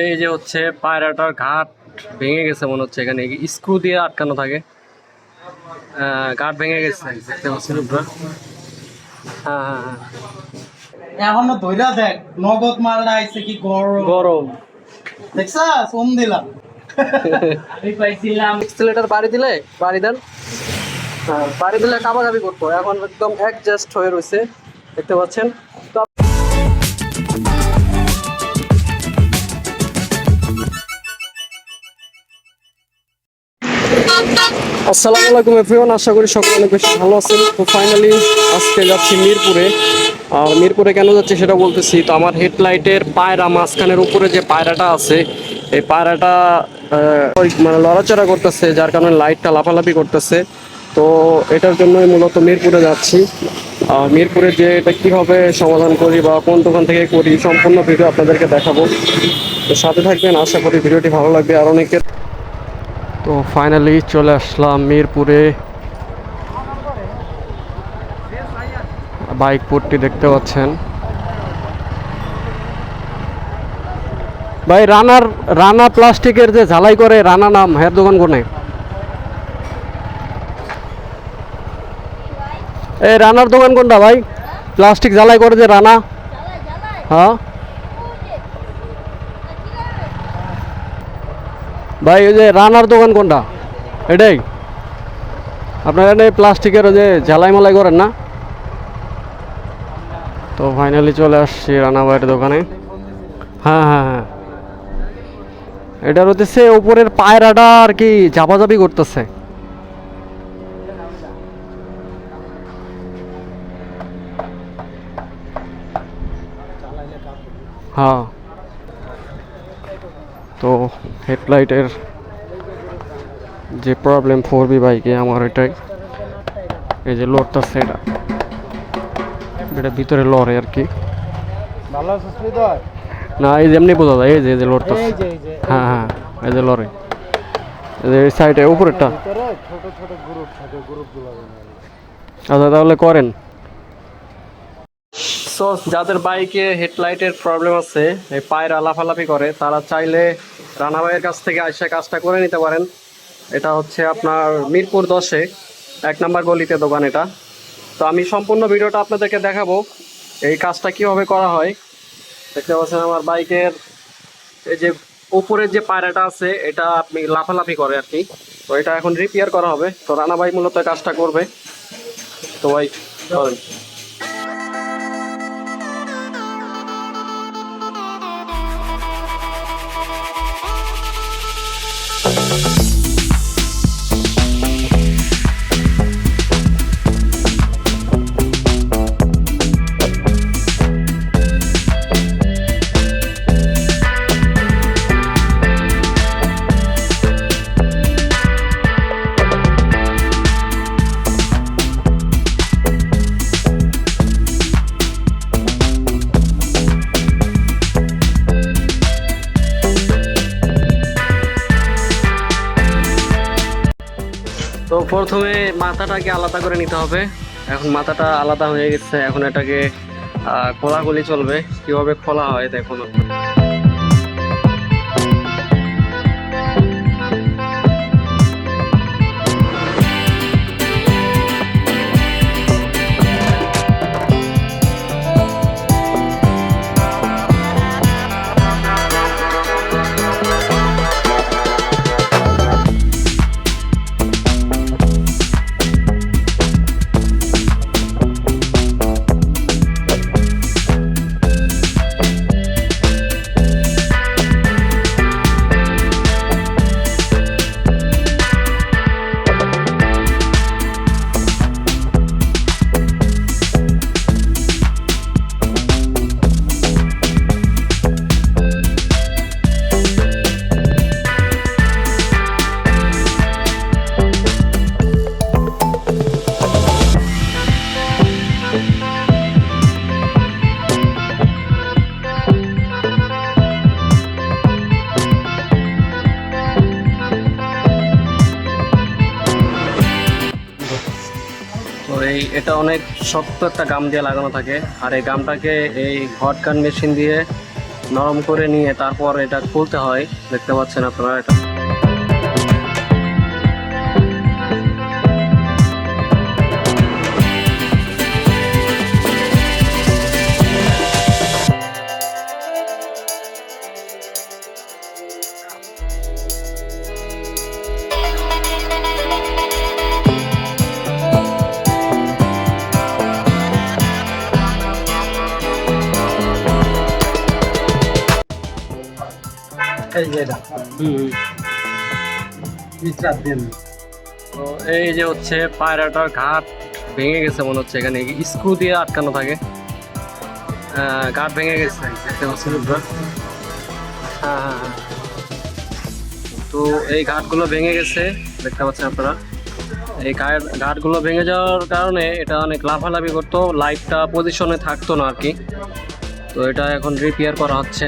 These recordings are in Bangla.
এই যে হচ্ছে পায়রাটার ঘাট ভেঙে গেছে মনে হচ্ছে এখানে। স্ক্রু দিয়ে আটকানো থাকে। ঘাট ভেঙে গেছে দেখতে পাচ্ছেন হ্যাঁ হ্যাঁ হ্যাঁ। এখনও ধইরা দেখ নগদ মালটা আইছে কি গরম। গরম। দিলাম। আমি পাইছিলাম। এক্সেলেটার বাড়ি দিলে? বাড়ি দেন। হ্যাঁ বাড়ি দিলে কাবাকাবি করতো এখন একদম অ্যাডজাস্ট হয়ে রয়েছে দেখতে পাচ্ছেন? আসসালামু আলাইকুম এভরিওয়ান আশা করি সকলে অনেক বেশি ভালো আছেন। তো ফাইনালি আজকে যাচ্ছি মিরপুরে। আর মিরপুরে কেন যাচ্ছি সেটা বলতেছি। তো আমার হেডলাইটের পায়রা মাঝখানের উপরে যে পায়রাটা আছে, এই পায়রাটা মানে লড়াচড়া করতেছে, যার কারণে লাইটটা লাফালাফি করতেছে। তো এটার জন্যই মূলত মিরপুরে যাচ্ছি। আর মিরপুরে যে এটা কীভাবে সমাধান করি বা কোন দোকান থেকে করি, সম্পূর্ণ ভিডিও আপনাদেরকে দেখাবো। তো সাথে থাকবেন। আশা করি ভিডিওটি ভালো লাগবে। আর অনেকের তো ফাইনালি চলে আসলাম মিরপুরে। বাইক পোর্টটি দেখতে পাচ্ছেন। ভাই, রানার, রানা প্লাস্টিকের যে ঝালাই করে, রানা নাম হ্যাঁ দোকান কোনে? এই রানার দোকান কোনটা ভাই? প্লাস্টিক ঝালাই করে যে রানা? হ্যাঁ? ভাই, ওই যে রানার দোকান কোনটা? এটাই। আপনার এখানে প্লাস্টিকের ওই যে ঝালাই মালাই করেন না? তো ফাইনালি চলে আসছি রানা ভাইয়ের দোকানে। হ্যাঁ হ্যাঁ হ্যাঁ। এটার হচ্ছে উপরের পায়রাটা আর কি ঝাপাঝাপি করতেছে। হ্যাঁ। হেডলাইটের যে প্রবলেম ফোর বি বাইকে আমার এটাই। এই যে লড়তেছে এটা এটা ভিতরে লড়ে আর কি। না এই যে এমনি বোঝা যায় এই যে এই যে লড়তেছে হ্যাঁ হ্যাঁ এই যে লড়ে। এই সাইডে উপরেরটা। আচ্ছা তাহলে করেন। সো যাদের বাইকে হেডলাইটের প্রবলেম আছে, এই পায়ের আলাফালাফি করে, তারা চাইলে রানাবাইয়ের কাছ থেকে এসে কাজটা করে নিতে পারেন। এটা হচ্ছে আপনার মিরপুর দশে, এক নম্বর গলিতে দোকান এটা। তো আমি সম্পূর্ণ ভিডিওটা আপনাদেরকে দেখাবো, এই কাজটা কীভাবে করা হয়। দেখতে পাচ্ছেন আমার বাইকের এই যে উপরের যে পায়রাটা আছে, এটা আপনি লাফালাফি করে আর কি। তো এটা এখন রিপেয়ার করা হবে। তো রানাবাই মূলত কাজটা করবে। তো ভাই প্রথমে মাথাটাকে আলাদা করে নিতে হবে। এখন মাথাটা আলাদা হয়ে গেছে, এখন এটাকে খোলাগুলি চলবে। কীভাবে খোলা হয় দেখুন এই, এটা অনেক শক্ত একটা গাম দিয়ে লাগানো থাকে। আর এই গামটাকে এই হট মেশিন দিয়ে নরম করে নিয়ে তারপর এটা খুলতে হয়। দেখতে পাচ্ছেন আপনারা এটা। এই যে এটা হুম। দিন তো এই যে হচ্ছে পায়রাটার ঘাট ভেঙে গেছে মনে হচ্ছে এখানে। স্ক্রু দিয়ে আটকানো থাকে। ঘাট ভেঙে গেছে। দেখতে পাচ্ছেন হ্যাঁ হ্যাঁ হ্যাঁ। তো এই ঘাটগুলো ভেঙে গেছে দেখতে পাচ্ছেন আপনারা। এই ঘাট ঘাটগুলো ভেঙে যাওয়ার কারণে এটা অনেক লাফালাফি করতো লাইটটা পজিশনে থাকতো না আর কি। তো এটা এখন রিপেয়ার করা হচ্ছে।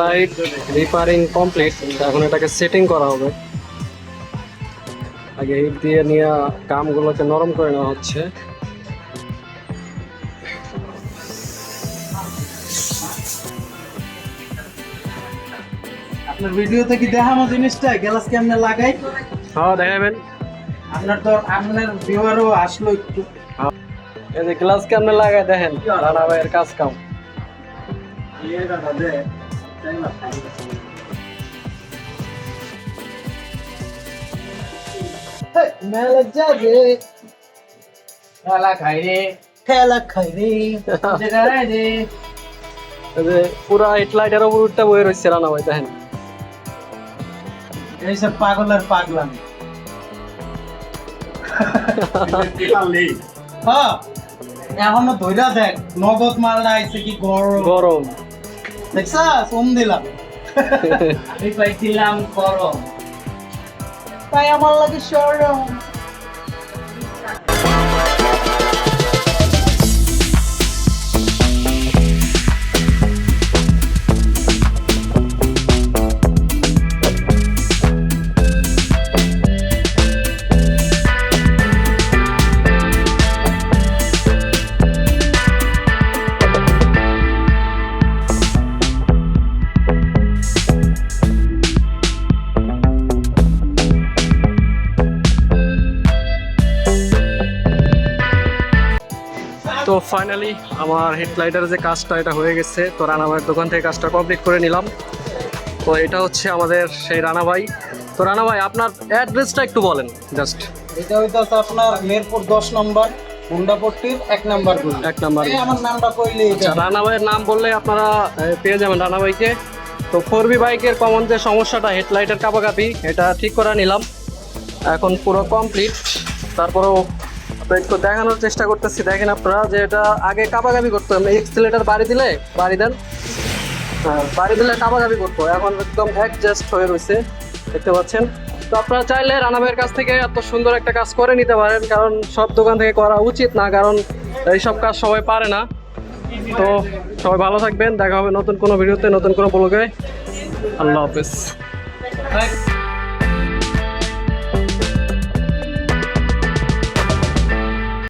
তো হেডলাইট রিপেয়ারিং কমপ্লিট এখন এটাকে সেটিং করা হবে। আগে হিট দিয়ে নিয়ে কামগুলোকে নরম করে নেওয়া হচ্ছে। আপনার ভিডিওতে কি দেখামো জিনিসটা? গ্লাস কেমনে লাগাই? হ্যাঁ দেখাবেন। আপনার তো আপনার ভিউয়ারও আসলো একটু। এই যে গ্লাস কেমনে লাগায় দেখেন রানা ভাইয়ের কাজ কাম। মেলা যাবে খেলা খাই রে খেলা খাই রে যেখানে রে এই যে পুরা হেডলাইটের উপর উঠতে বয়ে রয়েছে রানা ভাই দেখেন এইসব পাগলের পাগলাম হ্যাঁ এখনও ধইরা দেখ নগদ মালটা আইছে কি গরম গরম দেখছা সোম দিলাম আমি পাইছিলাম গরম তাই আমার লাগে সরম আমার হেডলাইটের যে কাজটা এটা হয়ে গেছে। তো রানা ভাইয়ের দোকান থেকে কাজটা কমপ্লিট করে নিলাম। তো এটা হচ্ছে আমাদের সেই রানা ভাই তো রানা ভাই আপনার অ্যাড্রেসটা একটু বলেন জাস্ট এটা হইতাছে আপনার মেরপুর দশ নম্বর হুন্ডাপট্টির এক নাম্বার এক নাম্বার আমার নামটা কইলে আচ্ছা রানা ভাইয়ের নাম বললে আপনারা পেয়ে যাবেন রানা ভাইকে তো ফোর বি বাইকের কমন যে সমস্যাটা হেডলাইটের কাপাকাপি এটা ঠিক করে নিলাম। এখন পুরো কমপ্লিট তারপরেও তো একটু দেখানোর চেষ্টা করতেছি। দেখেন আপনারা যে এটা আগে কাপাকাপি করতো এক্সিলেটার বাড়ি দিলে বাড়ি দেন। হ্যাঁ, বাড়ি দিলে কাপাকাপি করতো এখন একদম অ্যাডজাস্ট হয়ে রয়েছে। দেখতে পাচ্ছেন? তো আপনারা চাইলে রানাবের কাছ থেকে এত সুন্দর একটা কাজ করে নিতে পারেন কারণ সব দোকান থেকে করা উচিত না কারণ এইসব কাজ সবাই পারে না। তো সবাই ভালো থাকবেন। দেখা হবে নতুন কোনো ভিডিওতে নতুন কোনো ব্লগে। আল্লাহ হাফেজ।